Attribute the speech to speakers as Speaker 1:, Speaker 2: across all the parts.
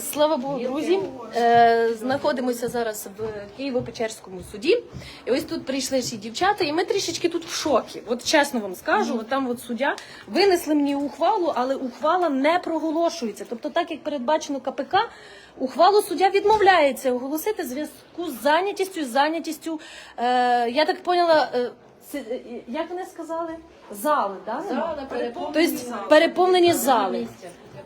Speaker 1: Слава Богу, друзі. Е, знаходимося зараз в Києво-Печерському суді. І ось тут прийшли ще дівчата, і ми трішечки тут в шокі. От чесно вам скажу, от там от суддя винесли мені ухвалу, але ухвала не проголошується. Тобто, так як передбачено КПК, ухвалу суддя відмовляється оголосити в зв'язку з зайнятістю, зайнятістю. Е, я так поняла, е, це, е, як вони сказали? Зали, да?
Speaker 2: Зали, переповнені
Speaker 1: тобто, переповнені зали.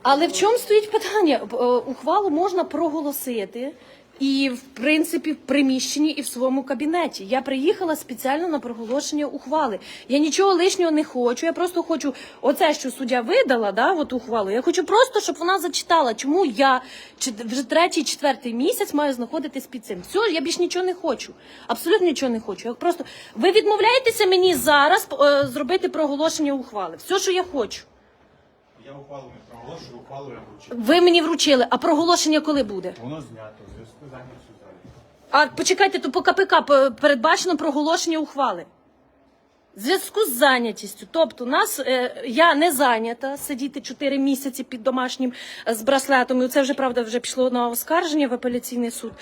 Speaker 1: Але в чому стоїть питання? Е, Ухвалу можна проголосити і, в принципі, в приміщенні і в своєму кабінеті. Я приїхала спеціально на проголошення ухвали. Я нічого лишнього не хочу. Я просто хочу оце, що суддя видала, да, от ухвалу. Я хочу просто, щоб вона зачитала, чому я вже третій, четвертий місяць маю знаходитись під цим. Все, я більш нічого не хочу. Абсолютно нічого не хочу. Я просто ви відмовляєтеся мені зараз е, зробити проголошення ухвали. Все, що я хочу.
Speaker 3: Я ухвалу не проголошую, ухвалу я вручив.
Speaker 1: Ви мені вручили, а проголошення коли буде?
Speaker 3: Воно знято в зв'язку з зайнятістю залі.
Speaker 1: А почекайте, то по КПК п- передбачено проголошення ухвали. В зв'язку з зайнятістю. Тобто, нас е, я не зайнята сидіти 4 місяці під домашнім е, з браслетом. І це вже правда вже пішло на оскарження в апеляційний суд.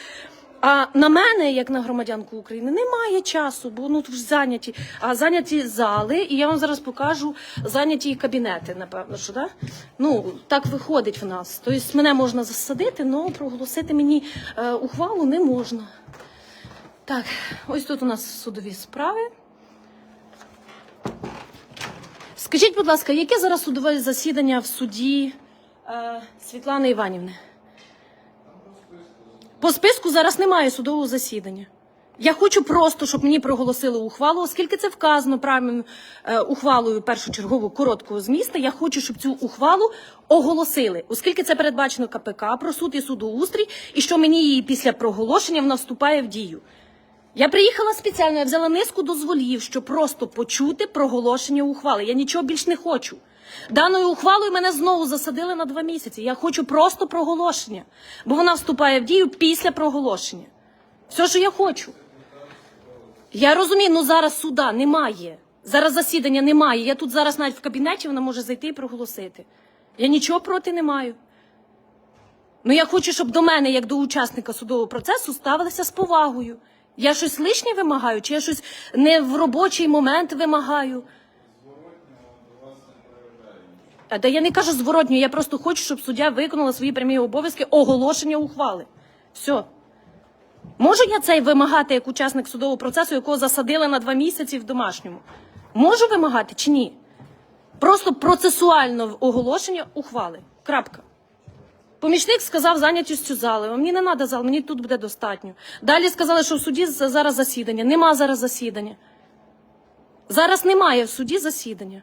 Speaker 1: А на мене, як на громадянку України, немає часу, бо ну ж зайняті. А зайняті зали, і я вам зараз покажу зайняті кабінети, напевно, що да? Ну так виходить в нас. Тобто мене можна засадити, але проголосити мені е, ухвалу не можна. Так, ось тут у нас судові справи. Скажіть, будь ласка, яке зараз судове засідання в суді е, Світлани Іванівни? По списку зараз немає судового засідання. Я хочу просто, щоб мені проголосили ухвалу, оскільки це вказано правильною е, ухвалою першочергово короткого зміста. Я хочу, щоб цю ухвалу оголосили, оскільки це передбачено КПК про суд і судоустрій, і що мені її після проголошення вона вступає в дію. Я приїхала спеціально, я взяла низку дозволів, щоб просто почути проголошення ухвали. Я нічого більш не хочу. Даною ухвалою мене знову засадили на два місяці. Я хочу просто проголошення, бо вона вступає в дію після проголошення. Все, що я хочу. Я розумію, ну зараз суда немає. Зараз засідання немає. Я тут зараз навіть в кабінеті вона може зайти і проголосити. Я нічого проти не маю. Ну я хочу, щоб до мене, як до учасника судового процесу, ставилися з повагою. Я щось лишнє вимагаю, чи я щось не в робочий момент вимагаю. А, Та я не кажу зворотньо, я просто хочу, щоб суддя виконала свої прямі обов'язки оголошення ухвали. Все. Можу я цей вимагати як учасник судового процесу, якого засадили на два місяці в домашньому? Можу вимагати чи ні? Просто процесуально оголошення ухвали. Крапка. Помічник сказав зайнятістю зали. Мені не треба зал, мені тут буде достатньо. Далі сказали, що в суді зараз засідання. Нема зараз засідання. Зараз немає в суді засідання.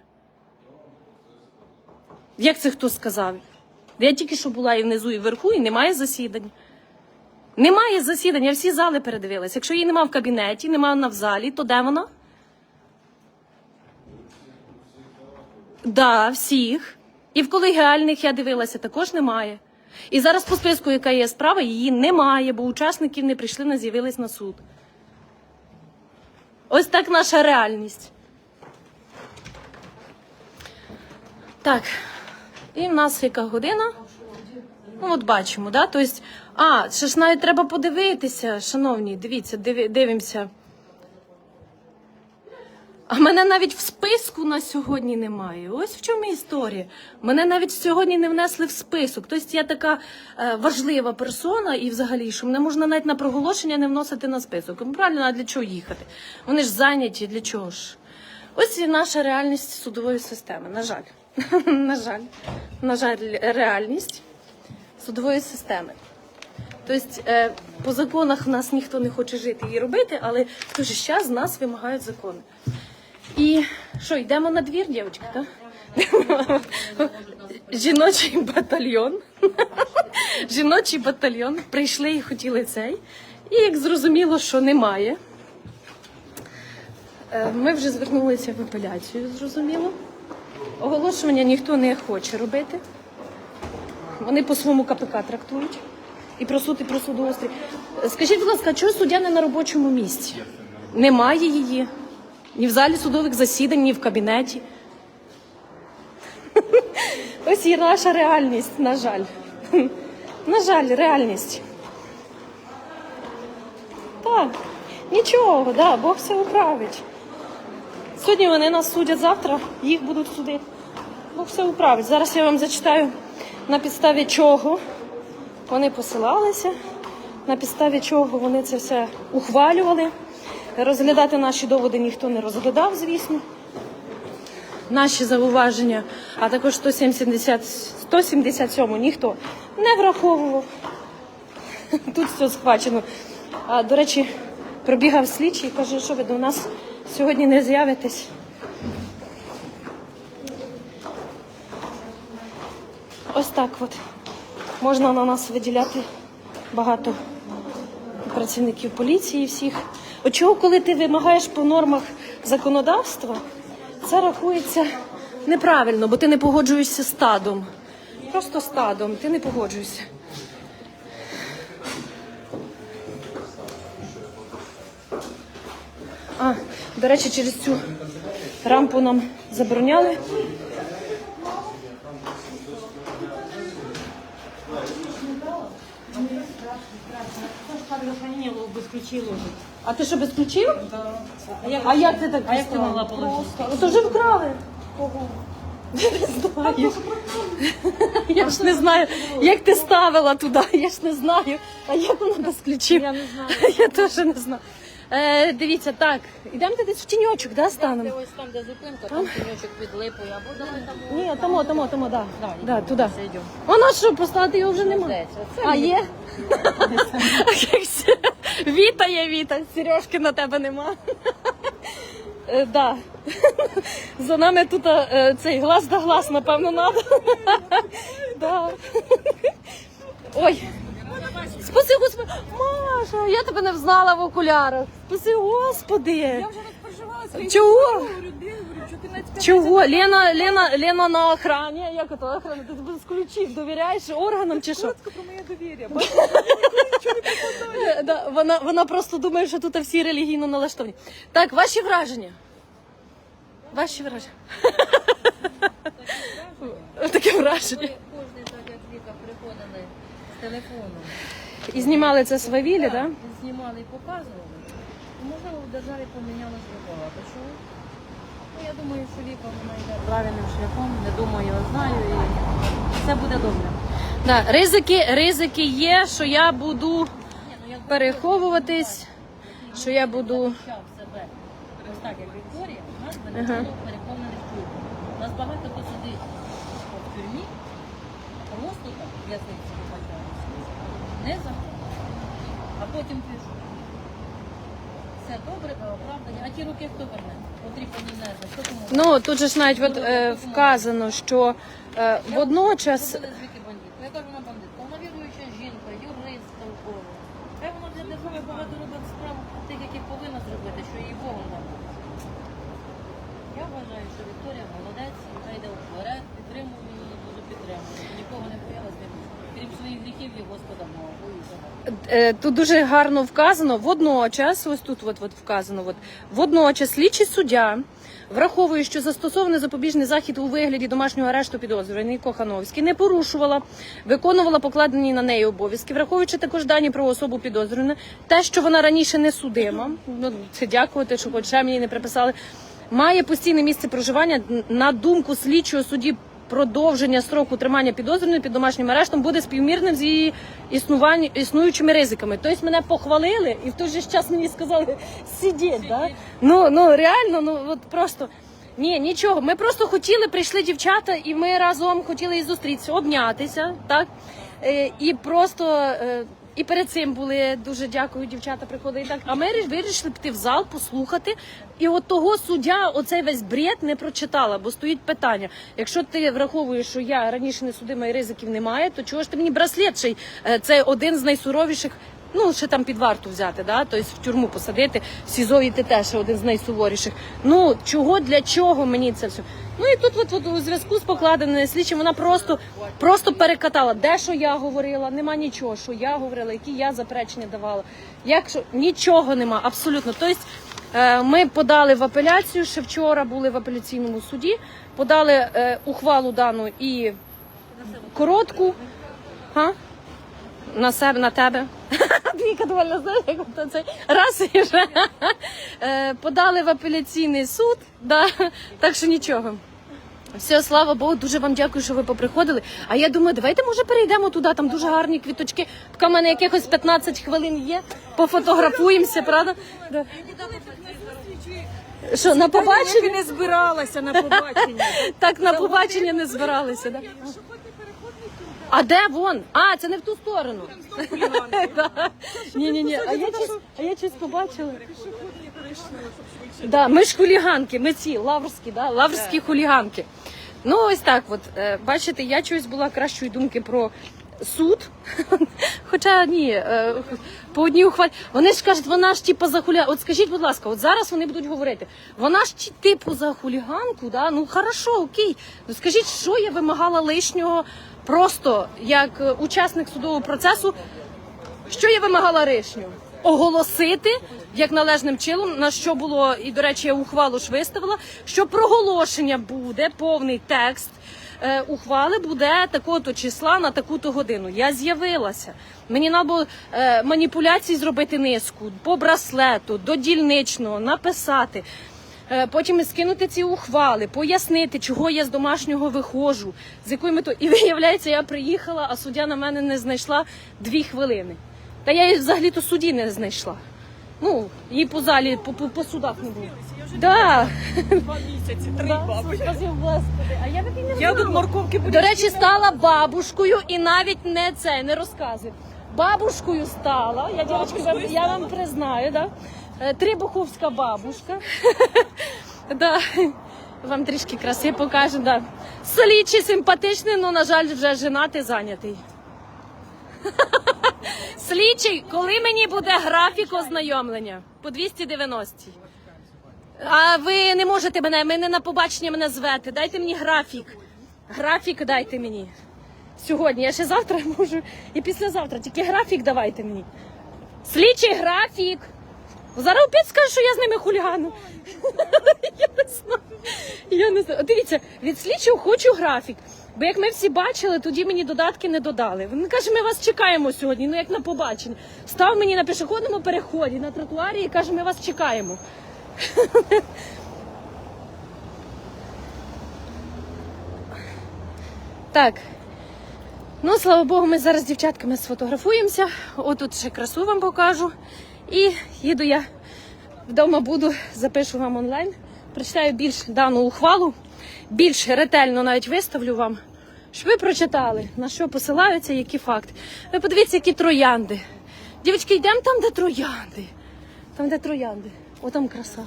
Speaker 1: Як це хто сказав? Я тільки що була і внизу, і вверху, і немає засідань. Немає засідань, я всі зали передивилася. Якщо її нема в кабінеті, нема вона в залі, то де вона? Да, всіх. І в колегіальних я дивилася, також немає. І зараз по списку, яка є справа, її немає, бо учасників не прийшли, не з'явились на суд. Ось так наша реальність. Так, і в нас яка година? Ну, от бачимо, да? Тобто, а, ще ж навіть треба подивитися, шановні, дивіться, диві- дивимося. А мене навіть в списку на сьогодні немає. Ось в чому історія. Мене навіть сьогодні не внесли в список. Тобто я така е, важлива персона, і взагалі, що мене можна навіть на проголошення не вносити на список. Ну, правильно, а для чого їхати? Вони ж зайняті, для чого ж? Ось і наша реальність судової системи. На жаль. на жаль, на жаль, реальність судової системи. Тобто е, по законах в нас ніхто не хоче жити і робити, але в той же час нас вимагають закони. І що, йдемо на двір, дівчатки, так? Жіночий батальйон. Жіночий батальйон. Прийшли і хотіли цей. І як зрозуміло, що немає. е, Ми вже звернулися в апеляцію, зрозуміло. Оголошування ніхто не хоче робити. Вони по своєму КПК трактують. І про суд, і про судоустрій. Скажіть, будь ласка, чого суддя не на робочому місці? Немає її. Ні в залі судових засідань, ні в кабінеті. Ось і наша реальність, на жаль. На жаль, реальність. Так, нічого, да, Бог все управить. Сьогодні вони нас судять, завтра їх будуть судити. Бог все управить. Зараз я вам зачитаю на підставі чого вони посилалися, на підставі чого вони це все ухвалювали. Розглядати наші доводи ніхто не розглядав, звісно. Наші зауваження, а також 170, 177 ніхто не враховував. Тут все схвачено. А, до речі, пробігав слідчий і каже, що ви до нас сьогодні не з'явитесь. Ось так от. Можна на нас виділяти багато працівників поліції всіх. От чого, коли ти вимагаєш по нормах законодавства, це рахується неправильно, бо ти не погоджуєшся з стадом. Просто стадом, ти не погоджуєшся. А, до речі, через цю рампу нам забороняли. А ти що без ключів? А як ти так
Speaker 2: А як ти
Speaker 1: дістала?
Speaker 2: могла положити?
Speaker 1: Ну то вже вкрали. Не знаю. Я ж не знаю, як ти ставила туди, я ж не знаю. А як вона без ключів?
Speaker 2: Я не знаю.
Speaker 1: Я теж не знаю. Е, дивіться, так, ідемо десь в тіньочок, да, станемо?
Speaker 2: ось там, де зупинка, там тіньочок під липою, або давай там.
Speaker 1: Ні, тамо, тамо, тамо, да.
Speaker 2: Да,
Speaker 1: Да, туди. Вона що, поставити його вже немає?
Speaker 2: Це
Speaker 1: А
Speaker 2: є.
Speaker 1: Як? Віта є Віта, Сережки на тебе нема. Е, Да. За нами тут е, цей глаз да глаз, напевно, надо. Да. Ой. Спаси Господи. Маша, я тебе не взнала в окулярах. Спаси Господи.
Speaker 4: Я вже розпроживалася.
Speaker 1: Чого?
Speaker 4: Говорю, де, говорю, 14
Speaker 1: Чого? Лена, Лена, Лена на охрані. Як це охрана? Ти без ключів довіряєш органам чи що?
Speaker 4: Коротко про моє довір'я.
Speaker 1: Е, Да, вона, вона просто думає, що тут всі релігійно налаштовані. Так, ваші враження. Ваші враження. Таке враження.
Speaker 2: Кожен, так як Віка, приходили з телефоном.
Speaker 1: І знімали це свавілі, так? Да?
Speaker 2: Знімали і показували. Можливо, в державі помінялося багато чого. Ну, я думаю, що Віка вона йде правильним шляхом, не думаю, я знаю, і все буде добре.
Speaker 1: Да, ризики, ризики є, що я буду переховуватись, що я буду.
Speaker 2: Ось так, як Вікторія, у нас. У багато хто сидить в тюрмі, просто так, в'язниці вибачаюся, не захоче. А потім пишу. Все добре, оправдання. А ті руки хто верне? Потрібні не знаю.
Speaker 1: Ну тут же ж навіть от, е, вказано, що е, водночас
Speaker 2: зробити, що її Богом дано. Я вважаю, що Вікторія молодець, яка йде вперед, підтримую її, дуже підтримую. Нікого не боялася. Крім своїх гріхів і Господа мого.
Speaker 1: Е, Тут дуже гарно вказано водночас, ось тут от, от вказано, от, водночас слідчий суддя, враховує, що застосований запобіжний захід у вигляді домашнього арешту підозрюваний Кохановський не порушувала, виконувала покладені на неї обов'язки, враховуючи також дані про особу підозрювану, те, що вона раніше не судима, ну це дякувати, що хоч мені не приписали, має постійне місце проживання на думку слідчого судді продовження строку тримання підозрюваної під домашнім арештом буде співмірним з її існуванням існуючими ризиками. Тобто мене похвалили і в той же час мені сказали сидіть. Да? Ну, ну реально, ну от просто. Ні, нічого. Ми просто хотіли, прийшли дівчата, і ми разом хотіли і зустрітися, обнятися, так? Е, і просто е, і перед цим були дуже дякую, дівчата приходили. Так, а ми вирішили піти в зал, послухати. І от того суддя оцей весь бред не прочитала, бо стоїть питання. Якщо ти враховуєш, що я раніше не судима і ризиків немає, то чого ж ти мені браслет ще й, е, це один з найсуровіших. Ну, ще там під варту взяти, да? тобто в тюрму посадити, в СІЗО йти теж один з найсуворіших. Ну, чого, для чого мені це все? Ну і тут от, от, у зв'язку з покладеною слідчим вона просто, просто перекатала, де що я говорила, нема нічого, що я говорила, які я заперечення давала. Якщо нічого нема, абсолютно. Тобто е, ми подали в апеляцію, ще вчора були в апеляційному суді, подали е, ухвалу дану і коротку. Га? на себе, на тебе. Двійка довольно знаєш, як то це раз і вже Е, подали в апеляційний суд. Да. Так що нічого. Все, слава Богу, дуже вам дякую, що ви поприходили. А я думаю, давайте може перейдемо туди, там дуже гарні квіточки. Поки в мене якихось 15 хвилин є, пофотографуємося, правда? Да. Що, на побачення?
Speaker 4: Не збиралася на побачення.
Speaker 1: Так, на побачення не збиралися, да? А де вон? А, це не в ту сторону. Ні, ні, ні. А я щось, побачила. Да, ми ж хуліганки, ми ці лаврські, да? лаврські хуліганки. Ну, ось так. От е, бачите, я чогось була кращої думки про суд. Хоча ні, е, по одній ухвалі. Вони ж кажуть, вона ж типу за хуліганку. От скажіть, будь ласка, от зараз вони будуть говорити, вона ж типу за хуліганку, да? ну хорошо, окей. Ну скажіть, що я вимагала лишнього просто як е, учасник судового процесу, що я вимагала лишнього? Оголосити як належним чином, на що було, і до речі, я ухвалу ж виставила, що проголошення буде, повний текст ухвали буде такого-то числа на таку-то годину. Я з'явилася. Мені треба було е, маніпуляції зробити низку по браслету, до дільничного, написати. Е, Потім скинути ці ухвали, пояснити, чого я з домашнього виходжу, з якою метою. І виявляється, я приїхала, а суддя на мене не знайшла дві хвилини. Та я її взагалі-то судді не знайшла. Ну, її по залі, по, по, по судах не було. Да.
Speaker 4: Два місяці, три
Speaker 1: Господи. А я таки не
Speaker 4: Я
Speaker 1: знала.
Speaker 4: тут морковки буду.
Speaker 1: До речі, стала бабушкою і навіть не це, не розказую. Бабушкою стала. Я, дівчатки, вам, я вам признаю, да? Е, Трибуховська бабушка. да. Вам трішки краси покажу, да. Слідчий симпатичний, але, на жаль, вже женатий, зайнятий. Слідчий, коли мені буде графік ознайомлення? По 290. А ви не можете мене, ви не на побачення мене звете. Дайте мені графік. Графік дайте мені. Сьогодні. Я ще завтра можу і післязавтра. Тільки графік давайте мені. Слідчий графік. Зараз опять скажу, що я з ними хулігану. я не знаю. Я не знаю. Дивіться, від слідчого хочу графік. Бо як ми всі бачили, тоді мені додатки не додали. Він каже, ми вас чекаємо сьогодні, ну як на побачення. Став мені на пішохідному переході на тротуарі і каже, ми вас чекаємо. Так. Ну, слава Богу, ми зараз з дівчатками сфотографуємося. Отут ще красу вам покажу. І їду я вдома буду, запишу вам онлайн. Прочитаю більш дану ухвалу, більш ретельно навіть виставлю вам, щоб ви прочитали, на що посилаються, які факти. Ви подивіться, які троянди. Дівчатки, йдемо там, де троянди. Там, де троянди. О, там краса.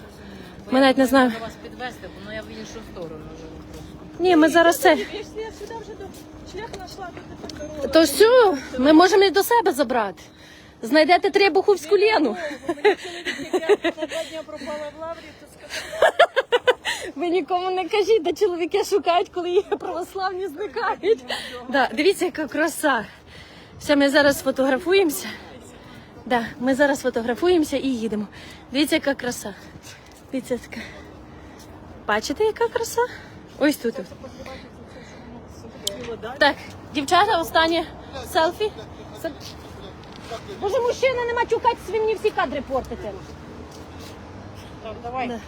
Speaker 1: Ми навіть не знаю.
Speaker 2: вас підвести, бо я в іншу сторону живу.
Speaker 1: Ні, ми зараз це.
Speaker 4: Я сюди вже до шлях знайшла, тут тепер дорога.
Speaker 1: То все, ми можемо і до себе забрати. Знайдете Требуховську Лену.
Speaker 4: Мені як я на два дня пропала в лаврі, то сказав,
Speaker 1: Ви нікому не кажіть, де чоловіки шукають, коли їх православні зникають. Да, дивіться, яка краса. Все, ми зараз фотографуємося. Да, ми зараз фотографуємося і їдемо. Дивіться, яка краса. Дивіться така. Бачите, яка краса? Ось тут. Так, дівчата, останнє селфі. Сел- Боже, мужчина, не матюкайтесь, ви мені всі кадри портите.
Speaker 2: Так, давай.
Speaker 1: Да.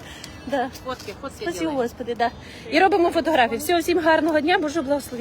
Speaker 1: Да.
Speaker 2: Фотки, фотки
Speaker 1: Спасибо. Господи, да. І робимо фотографії. Всього всім гарного дня, Боже благослови.